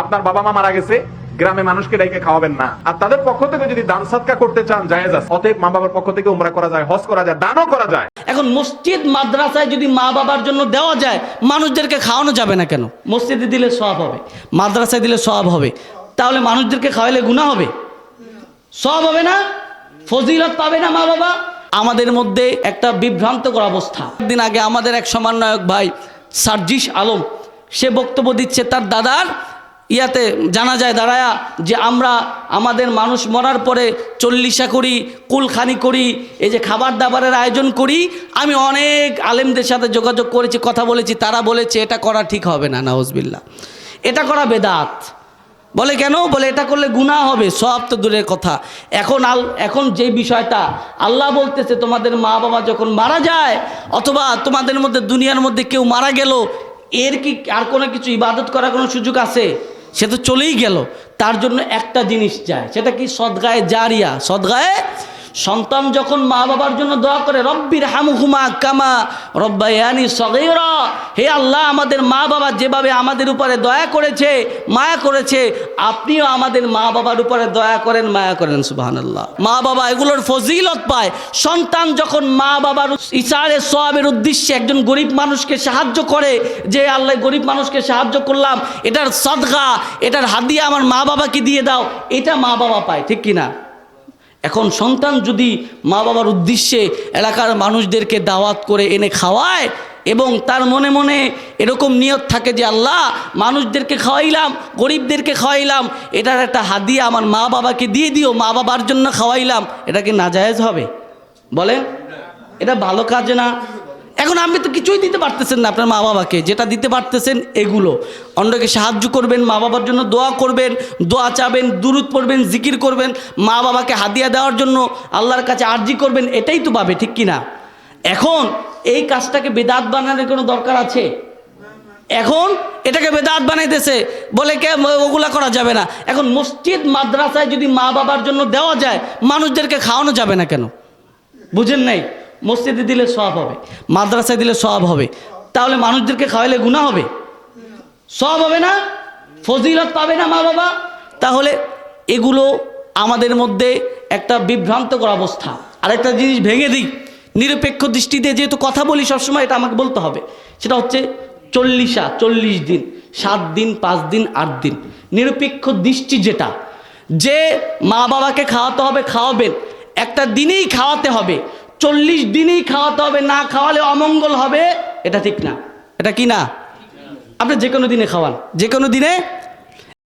আপনার বাবা মা মারা গেছে, গ্রামে মানুষকে ডাইকে খাওয়াবেন না। আর তাদের পক্ষ থেকে যদি দান সাদকা করতে চান, জায়েজ আছে। অতএব মা বাবার পক্ষ থেকে উমরা করা যায়, হজ করা যায়, দানও করা যায়। এখন মসজিদ, মাদ্রাসায় যদি মা বাবার জন্য দেওয়া যায়, মানুষদেরকে খাওয়ানো যাবে না কেন? মসজিদে দিলে সব হবে, মাদ্রাসায় দিলে সব হবে। তাহলে মানুষদেরকে খাওয়াইলে গুণা হবে? সব হবে না? ফজিলত পাবে না মা বাবা? আমাদের মধ্যে একটা বিভ্রান্তকর অবস্থা। একদিন আগে আমাদের এক সমন্বয়ক ভাই, সার্জিস আলম, সে বক্তব্য দিচ্ছে, তার দাদার ইয়াতে জানা যায় দাঁড়ায়া যে আমরা আমাদের মানুষ মরার পরে চল্লিশা করি, কুলখানি করি, এই যে খাবার দাবারের আয়োজন করি, আমি অনেক আলেমদের সাথে যোগাযোগ করেছি, কথা বলেছি, তারা বলেছে এটা করা ঠিক হবে না নাউজবিল্লা এটা করা বেদাত। বলে কেন? বলে এটা করলে গুনাহ হবে, সব তো দূরের কথা। এখন আল, এখন যে বিষয়টা, আল্লাহ বলতেছে, তোমাদের মা বাবা যখন মারা যায়, অথবা তোমাদের মধ্যে, দুনিয়ার মধ্যে কেউ মারা গেল, এর কি, আর কোনো কিছু ইবাদত করার কোনো সুযোগ আছে? সে তো চলেই গেল। তার জন্য একটা জিনিস যায় সেটা কি সদগায়ে জারিয়া? সদগায়ে সন্তান যখন মা বাবার জন্য দোয়া করে, রব্বির হামহুমা কামা রব্বায়ানি সগৈরা হে আল্লাহ, আমাদের মা বাবা যেভাবে আমাদের উপরে দয়া করেছে, মায়া করেছে, আপনিও আমাদের মা বাবার উপরে দয়া করেন, মায়া করেন সুবাহান আল্লাহ মা বাবা এগুলোর ফজিলত পায়। সন্তান যখন মা বাবার ইশারে সবের উদ্দেশ্যে একজন গরিব মানুষকে সাহায্য করে, যে আল্লাহ, গরিব মানুষকে সাহায্য করলাম, এটার সদগা, এটার হাদিয়া আমার মা বাবাকে দিয়ে দাও এটা মা বাবা পায়, ঠিক কিনা? এখন সন্তান যদি মা বাবার উদ্দেশ্যে এলাকার মানুষদেরকে দাওয়াত করে এনে খাওয়ায় এবং তার মনে মনে এরকম নিয়ত থাকে যে আল্লাহ, মানুষদেরকে খাওয়াইলাম, গরিবদেরকে খাওয়াইলাম, এটার একটা হাদিয়া আমার মা বাবাকে দিয়ে দিও, মা বাবার জন্য খাওয়াইলাম, এটা কি নাজায়েজ হবে? বলেন? এটা ভালো কাজ না? এখন আপনি তো কিছুই দিতে পারতেছেন না আপনার মা বাবাকে যেটা দিতে পারতেছেন এগুলো। অন্যকে সাহায্য করবেন মা বাবার জন্য দোয়া করবেন, দোয়া চাবেন, দুরুদ পড়বেন, জিকির করবেন মা বাবাকে হাদিয়া দেওয়ার জন্য আল্লাহর কাছে আর্জি করবেন, এটাই তো পাবে, ঠিক কিনা? এখন এই কাজটাকে বেদাত বানানোর কোনো দরকার আছে? এখন এটাকে বেদাত বানাইতেছে, বলে কে ওগুলা করা যাবে না। এখন মসজিদ, মাদ্রাসায় যদি মা বাবার জন্য দেওয়া যায়, মানুষদেরকে খাওয়ানো যাবে না কেন? বুঝেন নাই? মসজিদে দিলে সব হবে, মাদ্রাসায় দিলে সব হবে। তাহলে মানুষদেরকে খাওয়াইলে গুণা হবে? সব হবে না? ফজিলত পাবে না মা বাবা তাহলে এগুলো আমাদের মধ্যে একটা বিভ্রান্তকর অবস্থা। আরেকটা জিনিস ভেঙে দিই, নিরপেক্ষ দৃষ্টিতে যেহেতু কথা বলি সবসময়, এটা আমাকে বলতে হবে। সেটা হচ্ছে চল্লিশা, চল্লিশ দিন, সাত দিন, পাঁচ দিন, আট দিন। নিরপেক্ষ দৃষ্টি যেটা, যে মা বাবাকে খাওয়াতে হবে, খাওয়াবেন। একটা দিনেই খাওয়াতে হবে। চল্লিশ দিনেই খাওয়াতে হবে, না খাওয়ালে অমঙ্গল হবে, এটা ঠিক না। এটা কি না? আপনি যে কোনো দিনে খাওয়ান। যে কোনো দিনে